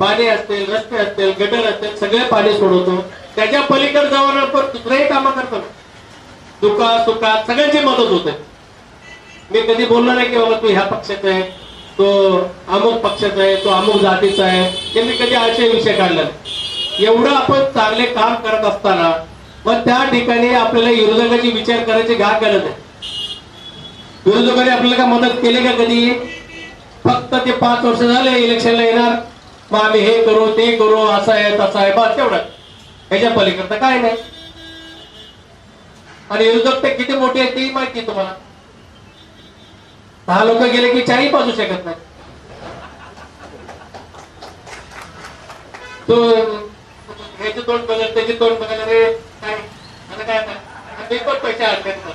पाणी असतील रस्ते असतील गटर असतील सगळे पाणी सोडवतो. त्याच्या पलीकडे जाऊन आपण दुसरेही कामं करतो दुखा सुखात सगळ्यांची मदत होते. मी कधी बोललो नाही की बाबा तू ह्या पक्षाचा आहे तो अमुक पक्षाचा आहे तो अमुक जातीचा आहे. हे मी कधी असे विषय काढला नाही. एवढं आपण चांगले काम करत असताना मग त्या ठिकाणी आपल्याला विरोधकाची विचार करायची घा गरज आहे. विरोधकांनी आपल्याला काय मदत केली का कधी? फक्त ते पाच वर्ष झाले इलेक्शनला येणार. मग आम्ही हे करू ते करू असं आहे तसं आहे. बस तेवढं. ह्याच्या पलीकडं काय नाही. आणि विरोधक ते किती मोठे आहेत तेही माहिती आहे तुम्हाला. दहा लोक गेले की चारही पाजू शकत नाही. तो ह्याचे तोंड बघत त्याचे तोंड बघायला रे काय? आता काय आता? पण पैसे अडकत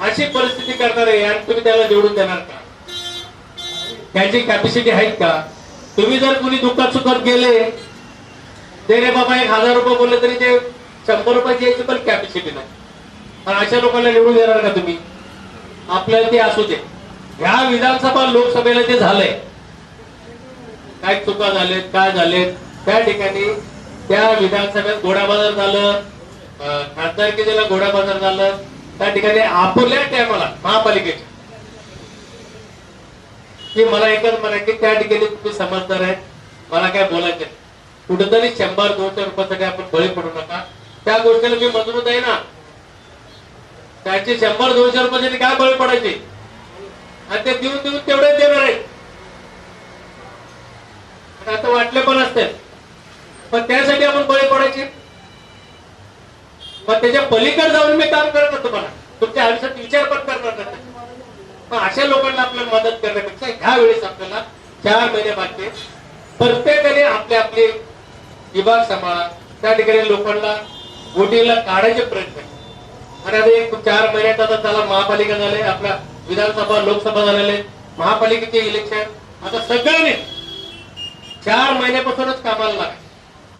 अशी परिस्थिती करणार आहे आणि तुम्ही त्याला निवडून देणार का? त्याची कॅपॅसिटी आहेत का? तुम्ही जर कुणी दुःखात सुखात गेले ते रे बाबा एक हजार रुपये बोलले तरी ते शंभर रुपयाची यायची पण कॅपॅसिटी नाही. पण अशा लोकांना निवडून देणार का तुम्ही? आपल्याला ते असू दे. ह्या विधानसभा लोकसभेला जे झालंय काय चुका झालेत काय झालेत त्या ठिकाणी त्या विधानसभेत घोडा बाजार झालं अं, घोडा बाजार झालं त्या ठिकाणी आपल्या टायमाला महापालिकेच्या की मला एकच म्हणायचे त्या ठिकाणी तुम्ही समजदार आहेत. मला काय बोलायचं नाही. कुठेतरी शंभर दोनशे रुपयासाठी आपण बळी पडू नका. त्या गोष्टीला मी मजबूत आहे ना. त्याचे शंभर दोनशे रुपयासाठी काय बळी पडायचे? आणि ते देऊन देऊन तेवढे देणार आहेत आता वाटले पण असते. पण त्यासाठी आपण बळी पडायचे. मग त्याच्या पलीकडे जाऊन मी काम करत तुम्हाला मला. तुमच्या आयुष्यात विचार पण करणार नाही. मग अशा लोकांना आपल्याला मदत करण्यापेक्षा ह्या वेळेस आपल्याला चार महिने बाकी प्रत्येकाने आपले आपले विभाग सांभाळा. त्या ठिकाणी लोकांना बोटीला काढायचे प्रयत्न आणि आता एक चार महिन्यात आता त्याला महापालिका झाले आपल्या विधानसभा लोकसभा झालेले महापालिकेचे इलेक्शन आता सगळ्यांनी चार महिन्यापासूनच कामाला लागा